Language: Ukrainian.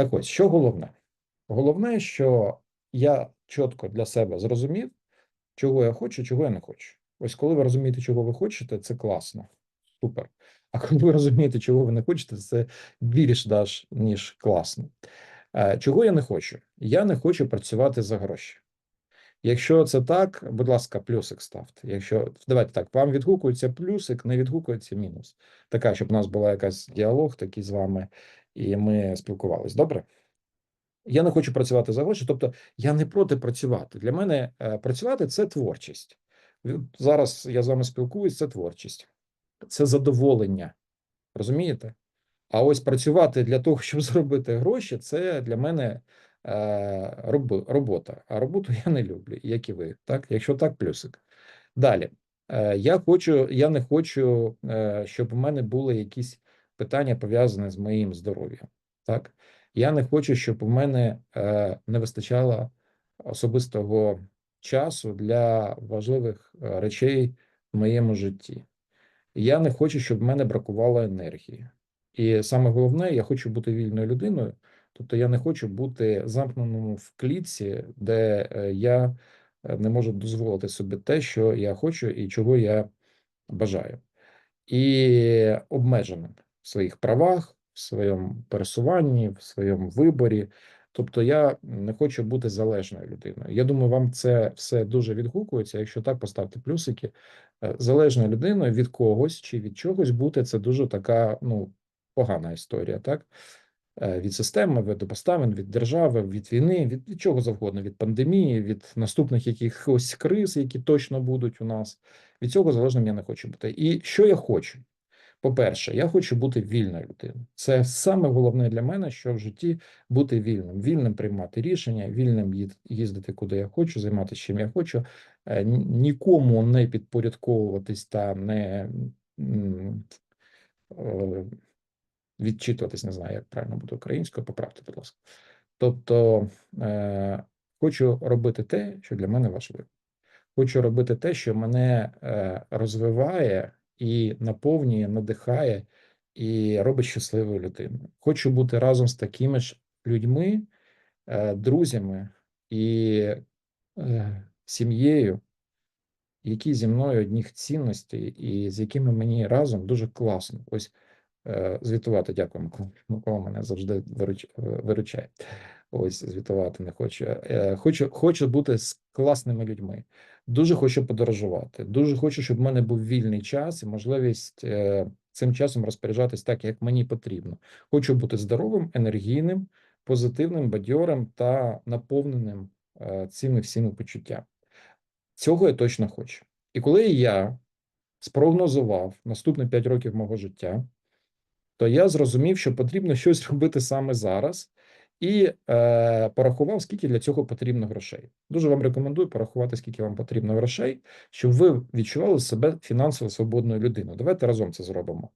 Так ось, що головне? Головне, що я чітко для себе зрозумів, чого я хочу, чого я не хочу. Ось коли ви розумієте, чого ви хочете, це класно, супер. А коли ви розумієте, чого ви не хочете, це більш даж, ніж класно. Е, Чого я не хочу? Я не хочу працювати за гроші. Якщо це так, будь ласка, плюсик ставте. Якщо давайте так, вам відгукується плюсик, не відгукується мінус. Така, щоб у нас була якась діалог такий з вами, і ми спілкувались. Добре? Я не хочу працювати за гроші, тобто я не проти працювати. Для мене е, працювати це творчість. Зараз я з вами спілкуюсь, це творчість, це задоволення. Розумієте? А ось працювати для того, щоб зробити гроші, це для мене робота. А роботу я не люблю, як і ви. Так, якщо так, плюсик. Далі. Е, я хочу, я не хочу, е, щоб у мене були якісь питання пов'язані з моїм здоров'ям. Так, я не хочу, щоб у мене е, не вистачало особистого часу для важливих е, речей в моєму житті. Я не хочу, щоб в мене бракувало енергії. І саме головне, я хочу бути вільною людиною. Тобто я не хочу бути замкненому в клітці, де е, я е, не можу дозволити собі те, що я хочу і чого я бажаю, і обмеженим в своїх правах, в своєму пересуванні, в своєму виборі. Тобто я не хочу бути залежною людиною. Я думаю, вам це все дуже відгукується. Якщо так, поставте плюсики. Е, Залежною людиною від когось чи від чогось бути це дуже така ну погана історія, так? Е, Від системи, від обставин, від держави, від війни, від, від чого завгодно, від пандемії, від наступних якихось криз, які точно будуть у нас. Від цього залежним я не хочу бути. І що я хочу? По-перше, я хочу бути вільною людиною. Це саме головне для мене, що в житті бути вільним, вільним приймати рішення, вільним їздити куди я хочу, займатися чим я хочу, е, нікому не підпорядковуватись та не е, відчитуватись, не знаю, як правильно буде українською, поправте, будь ласка. Тобто е, хочу робити те, що для мене важливо. Хочу робити те, що мене е, розвиває і наповнює, надихає і робить щасливою людиною. Хочу бути разом з такими ж людьми, е, друзями і е, сім'єю, які зі мною одних цінностей, і з якими мені разом дуже класно. Ось звітувати. Дякую, Микола. Мене завжди е, виручає. Ось звітувати не хочу. Е, Хочу, хочу бути з класними людьми. Дуже хочу подорожувати. Дуже хочу, щоб в мене був вільний час і можливість е, цим часом розпоряджатись так, як мені потрібно. Хочу бути здоровим, енергійним, позитивним, бадьорим та наповненим е, цими всіми почуттями. Цього я точно хочу. І коли я спрогнозував наступні 5 років мого життя, то я зрозумів, що потрібно щось робити саме зараз, і е, порахував, скільки для цього потрібно грошей. Дуже вам рекомендую порахувати, скільки вам потрібно грошей, щоб ви відчували себе фінансово свободною людиною. Давайте разом це зробимо.